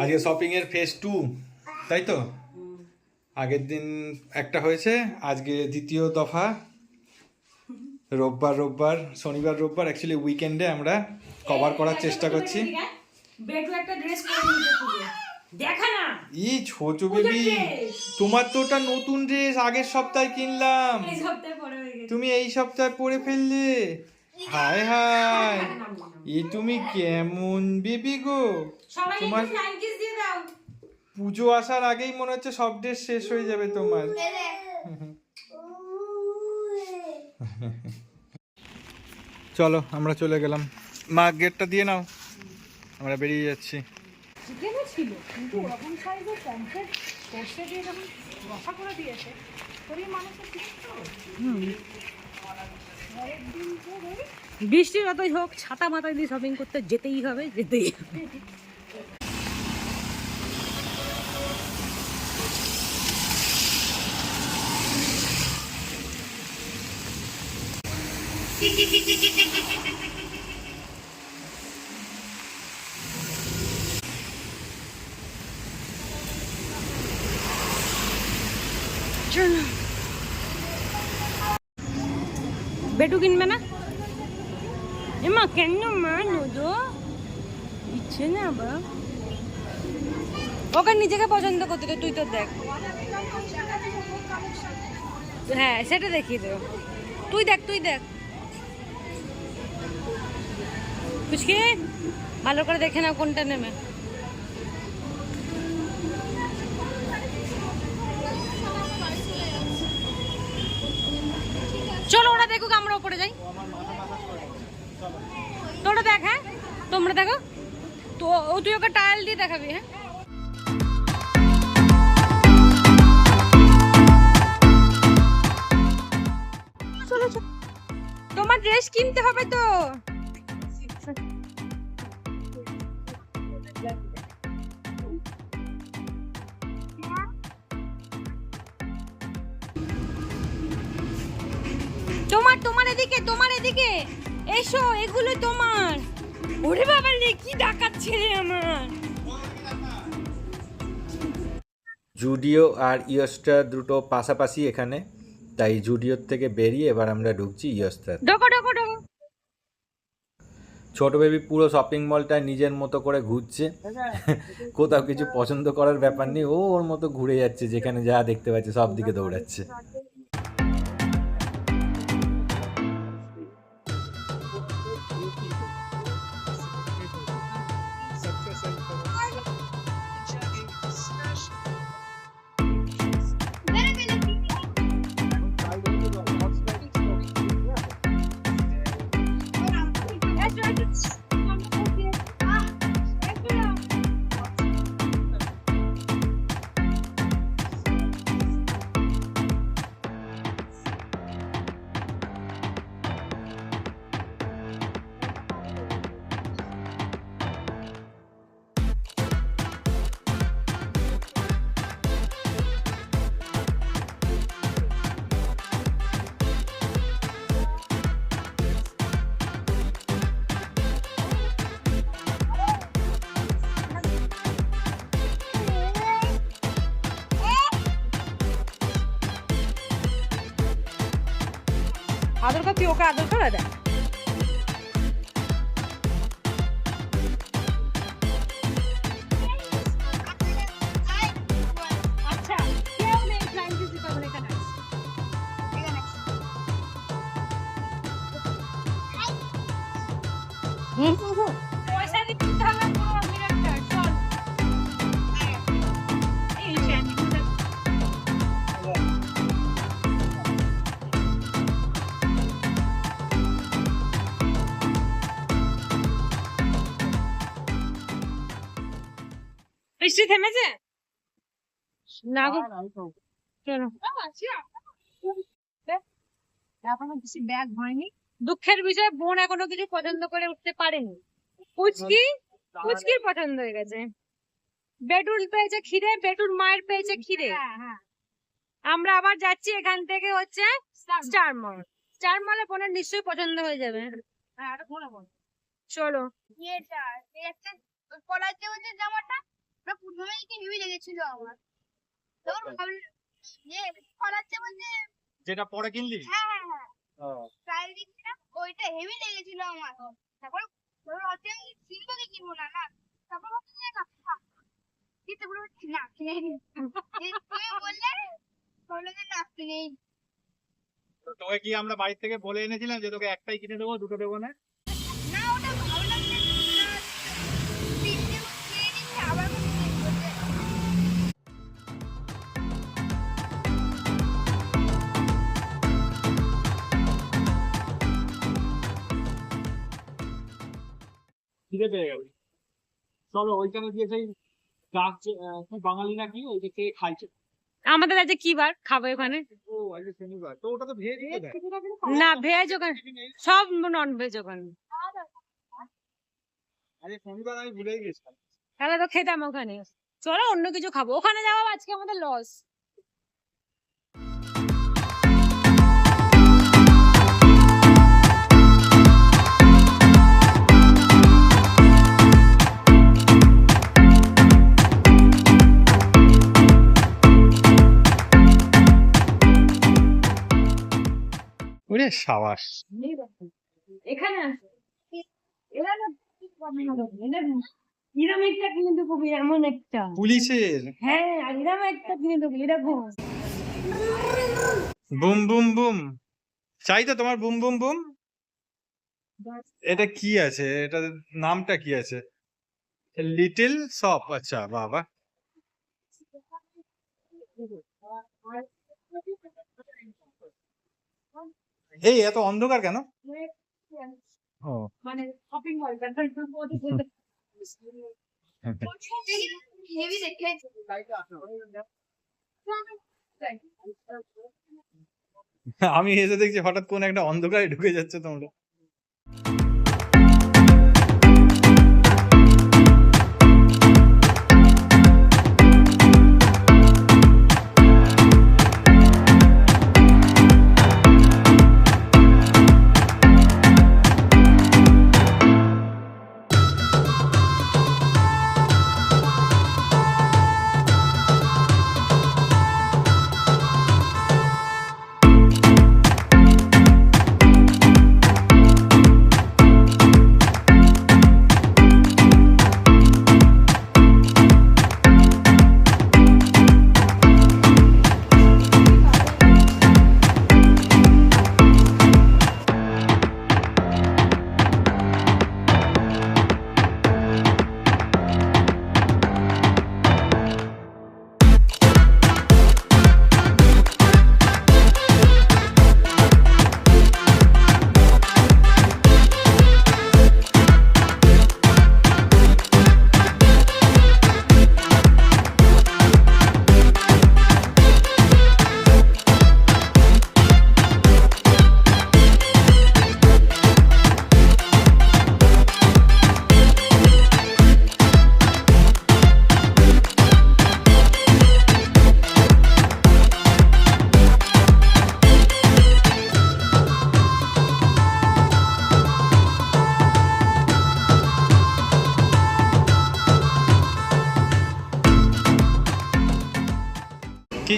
আজকে শপিং এর phase two তাই তো? আগের দিন একটা হয়েছে আজকে দ্বিতীয় দফা। রোববার রোববার শনিবার রোববার অ্যাকচুয়ালি উইকেন্ডে আমরা কভার করার চেষ্টা করছি। ই ছোট বেবি তোমার তো ওটা নতুন ড্রেস আগের সপ্তাহে কিনলাম। এই সপ্তাহে পরে হয়ে গেছে। তুমি এই সপ্তাহে পরে ফেললে। হায় হায়। এ তুমি কেমন বেবি গো? তোমার ফ্লাইং কিস দিয়ে দাও। পুজো আসার আগেই মনে হচ্ছে সব ড্রেস শেষ হয়ে যাবে তোমার। চলো আমরা চলে গেলাম। মা গেটটা দিয়ে নাও। আমরা বেরিয়ে যাচ্ছি। ছিল কিন্তু ওরকম সাইজের সর্ষে দিয়ে যখন রসা করে দিয়েছে মানুষের ঠিক তো বৃষ্টি যতই হোক ছাতা মাথায় দিয়ে শপিং করতে যেতেই হবে যেতেই হবে। বেটু কিনবে না এমা কেন মা নুদো ইচ্ছে না বা ওকে নিজেকে পছন্দ করতে দে, তুই তো দেখ হ্যাঁ সেটা দেখিয়ে দেবো তুই দেখ তুই দেখ পুচকি ভালো করে দেখে নাও কোনটা নেবে দেখুক আমরা উপরে যাই। তোরা দেখ হ্যাঁ? তোমরা দেখো। তো ও তুই ওকে টায়াল দিয়ে দেখাবি হ্যাঁ? তোমার ড্রেস কিনতে হবে তো। তোমার তোমার এদিকে তোমার এদিকে। এসো এগুলো তোমার। ওরে বাবা রে কি ডাকাচ্ছে রে আমার। জুডিও আর ইয়স্টার দুটো পাশাপাশি এখানে। তাই জুডিওর থেকে বেরিয়ে এবার আমরা ঢুকছি ইয়স্টার। ডকো ডকো ডকো ছোট বেবি পুরো শপিং মলটা নিজের মতো করে ঘুরছে। কোথাও কিছু পছন্দ করার ব্যাপার নেই ও ওর মতো ঘুরে যাচ্ছে যেখানে যা দেখতে পাচ্ছে সব দিকে দৌড়াচ্ছে। আদর কর তুই ওকে বৃষ্টি থেমেছে? না গো। চলো। এখনও বেশি ব্যাগ হয়নি। দুঃখের বিষয় বোন এখনও কিছু পছন্দ করে উঠতে পারেনি। পুচকি? পুচকির পছন্দ হয়ে গেছে। বেটুল পেয়েছে খিদে বেটুর মায়ের পেয়েছে খিদে। হ্যাঁ হ্যাঁ। আমরা আবার যাচ্ছি এখান থেকে হচ্ছে স্টার মল। স্টার মলে। বোনের নিশ্চয়ই পছন্দ হয়ে যাবে। হ্যাঁ চলো। ইয়েটা এই একটা জামাটা লেগেছিল আমার। তখন ভাবলাম যে করাচ্ছে বলতে যেটা পরে কিনলি? হ্যাঁ হ্যাঁ হ্যাঁ। ট্রায়াল ওইটা হেভি লেগেছিল আমার। তারপর ভাবলাম হচ্ছে আমি সিলভারে কিনবো না না। তারপর ভাবছি না দিতে বলে না কিনে তুমি বললে বলল যে না কিনেই তোকে কি আমরা বাড়ি থেকে বলে এনেছিলাম যে তোকে একটাই কিনে দেবো দুটো দেবো না? খিদে পেয়ে গেল। চলো ওইখানে গিয়ে সেই গাছ বাঙালি নাকি ওই যে কে খাইছে। আমাদের আজকে কি বার খাব ওখানে? ও আজকে শনিবার। তো ওটা তো ভেজ না ভেজ ওখানে সব নন ভেজ ওখানে। আরে শনিবার আমি ভুলেই গেছিলাম। তাহলে তো খেতাম ওখানে। চলো অন্য কিছু খাব। ওখানে যাওয়া আজকে আমাদের লস ওরে সাবাস। এখানে আছে। এরা না এরম একটা কিনে দেবো এমন একটা। পুলিশের? হ্যাঁ এরম একটা কিনে দেবো এরকম বুম বুম বুম। চাই তো তোমার বুম বুম বুম। এটা কি আছে? এটা নামটা কি আছে? লিটল শপ আচ্ছা বাবা। এই এত অন্ধকার কেন? ও। মানে শপিং মল হেভি দেখে আমি এসে দেখছি হঠাৎ কোন একটা অন্ধকারে ঢুকে যাচ্ছে তোমরা।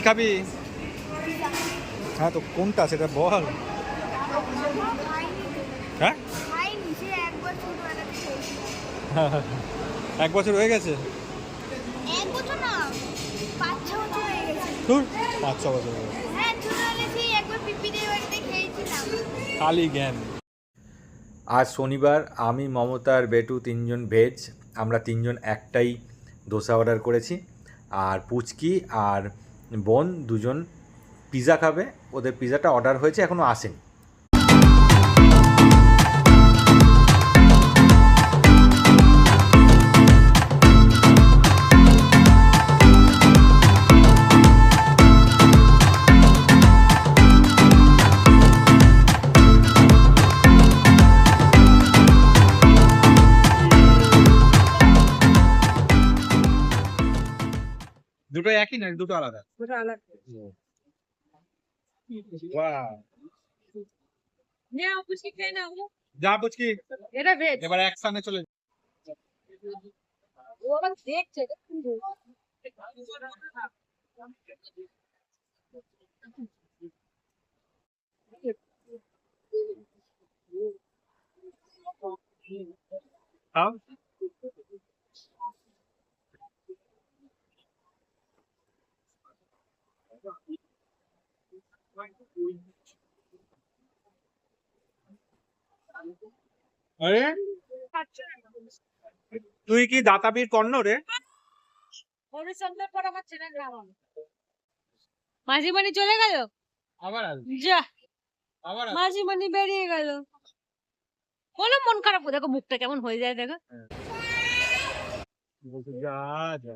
খাবি? হ্যাঁ তো কোনটা সেটা বল। হ্যাঁ? এক বছর হয়ে গেছে? এক বছর না পাঁচ ছ বছর হয়ে খালি জ্ঞান। আজ শনিবার আমি মমতার বেটু তিনজন ভেজ। আমরা তিনজন একটাই দোসা অর্ডার করেছি। আর পুচকি আর বোন দুজন পিৎজা খাবে ওদের পিৎজাটা অর্ডার হয়েছে এখনও আসেনি। একই না দুটো আলাদা দুটো আলাদা ওয়াও নাও খাই না ও যা পুচকি এটা ভেজ এবার সামনে চলে ও আবার দেখছে কিন্তু हाँ আরে? তুই কি দাতাবীর কর্ণ রে? চলে গেল? আবার যা। আবার মাঝিমানি বেরিয়ে গেল। বলো মন খারাপ দেখো মুখটা কেমন হয়ে যায় দেখো। হ্যাঁ। বলছে যা যা।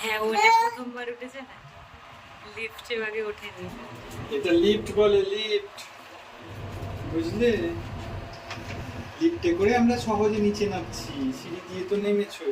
হ্যাঁ ওইটা প্রথমবার উঠেছে না লিফটে আগে ওঠেনি। এটা লিফট বলে লিফট বুঝলে? লিফটে করে আমরা সহজে নিচে নামছি, সিঁড়ি দিয়ে তো নেমেছো।